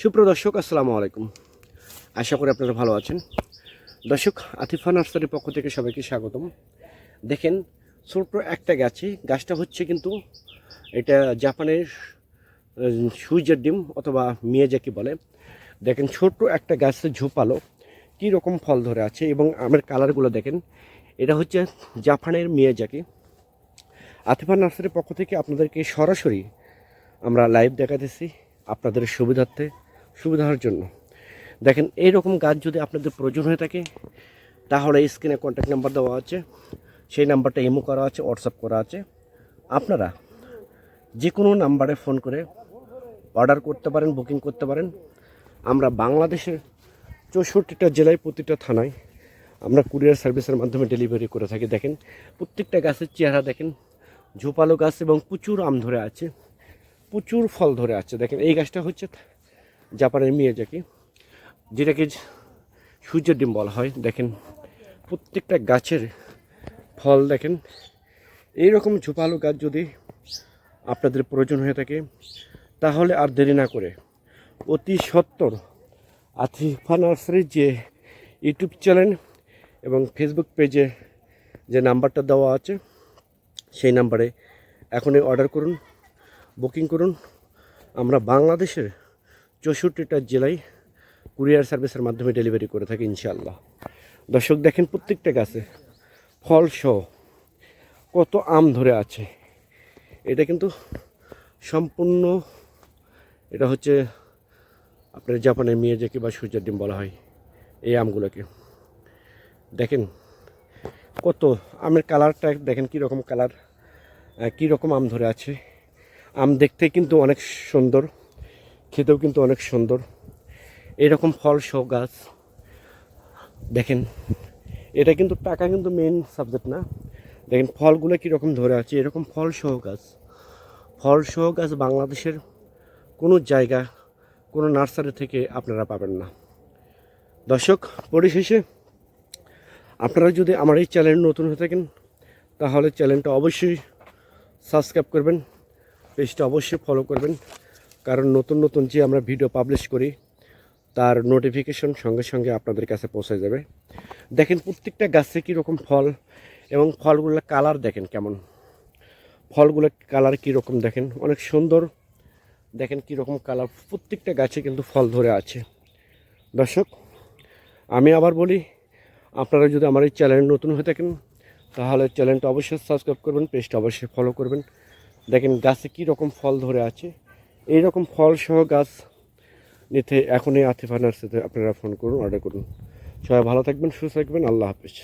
সুপ্রিয় দর্শক, আসসালামু আলাইকুম। আশা করি আপনারা ভালো আছেন। দর্শক, আতিফা নার্সারির পক্ষ থেকে সবাইকে স্বাগতম। দেখেন, ছোট্ট একটা গাছে, গাছটা হচ্ছে কিন্তু এটা জাপানের সূর্যের ডিম অথবা মিয়াজাকি বলে। দেখেন, ছোট্ট একটা গাছে ঝোপালো কী রকম ফল ধরে আছে এবং আমের কালারগুলো দেখেন। এটা হচ্ছে জাপানের মিয়াজাকি। আতিফা নার্সারির পক্ষ থেকে আপনাদেরকে সরাসরি আমরা লাইভ দেখাতেছি। আপনাদের সুবিধার্থে সুবিধার জন্য। দেখেন এই রকম গাছ যদি আপনাদের প্রয়োজন হয়ে থাকে, তাহলে স্ক্রিনে কন্ট্যাক্ট নাম্বার দেওয়া আছে, সেই নাম্বারটা ইমো করা আছে হোয়াটসঅ্যাপ করা আছে। আপনারা যে কোনো নাম্বারে ফোন করে অর্ডার করতে পারেন বুকিং করতে পারেন। আমরা বাংলাদেশের চৌষট্টিটা জেলায় প্রতিটা থানায় আমরা কুরিয়ার সার্ভিসের মাধ্যমে ডেলিভারি করে থাকি। দেখেন, প্রত্যেকটা গাছের চেহারা দেখেন, ঝোপালো গাছ এবং প্রচুর আম ধরে আছে, প্রচুর ফল ধরে আছে। দেখেন, এই গাছটা হচ্ছে জাপানের মিয়াজাকি, যেটাকে সূর্যের ডিম বলা হয়, দেখেন প্রত্যেকটা গাছের ফল দেখেন। এইরকম ঝোপালো গাছ যদি আপনাদের প্রয়োজন হয়ে থাকে, তাহলে আর দেরি না করে অতি সত্তর আতিফা নার্সারির যে ইউটিউব চ্যানেল এবং ফেসবুক পেজে যে নাম্বারটা দেওয়া আছে, সেই নাম্বারে এখনই অর্ডার করুন, বুকিং করুন। আমরা বাংলাদেশের চৌষট্টিটা জেলায় কুরিয়ার সার্ভিসের মাধ্যমে ডেলিভারি করে থাকি ইনশাল্লাহ দর্শক, দেখেন প্রত্যেকটা গাছে ফল সহ কত আম ধরে আছে। এটা কিন্তু সম্পূর্ণ, এটা হচ্ছে আপনার জাপানের মিয়াজাকি বা সূর্যের ডিম বলা হয়, এই আমগুলোকে। দেখেন কত আমের কালারটা, দেখেন কীরকম কালার কীরকম আম ধরে আছে। আম দেখতে কিন্তু অনেক সুন্দর। খেতেও কিন্তু অনেক সুন্দর। এরকম ফল সহ গাছ, দেখেন, এটা কিন্তু টাকা কিন্তু মেন সাবজেক্ট না। দেখেন, ফলগুলো কীরকম ধরে আছে, এরকম ফল সহ গাছ। ফল সহ গাছ বাংলাদেশের কোনো জায়গা, কোনো নার্সারি থেকে আপনারা পাবেন না। দর্শক, পরিশেষে আপনারা যদি আমার এই চ্যানেল নতুন হয়ে থাকেন, তাহলে চ্যানেলটা অবশ্যই সাবস্ক্রাইব করবেন, পেজটা অবশ্যই ফলো করবেন। কারণ নতুন নতুন যে আমরা ভিডিও পাবলিশ করি, তার নোটিফিকেশন সঙ্গে সঙ্গে আপনাদের কাছে পৌঁছে যাবে। দেখেন প্রত্যেকটা গাছে কীরকম ফল এবং ফলগুলোর কালার দেখেন কেমন। ফলগুলোর কালার কীরকম দেখেন, অনেক সুন্দর। দেখেন কীরকম কালার প্রত্যেকটা গাছে কিন্তু ফল ধরে আছে। দর্শক, আমি আবার বলি, আপনারা যদি আমার এই চ্যানেল নতুন হয়ে থাকেন, তাহলে চ্যানেলটা অবশ্যই সাবস্ক্রাইব করবেন পেজটা অবশ্যই ফলো করবেন। দেখেন গাছে কী রকম ফল ধরে আছে। এই রকম ফল সহ গাছ নিতে এখনই আতিফা নার্সারিতে আপনারা ফোন করুন অর্ডার করুন। সবাই ভালো থাকবেন, সুস্থ থাকবেন, আল্লাহ হাফিজ।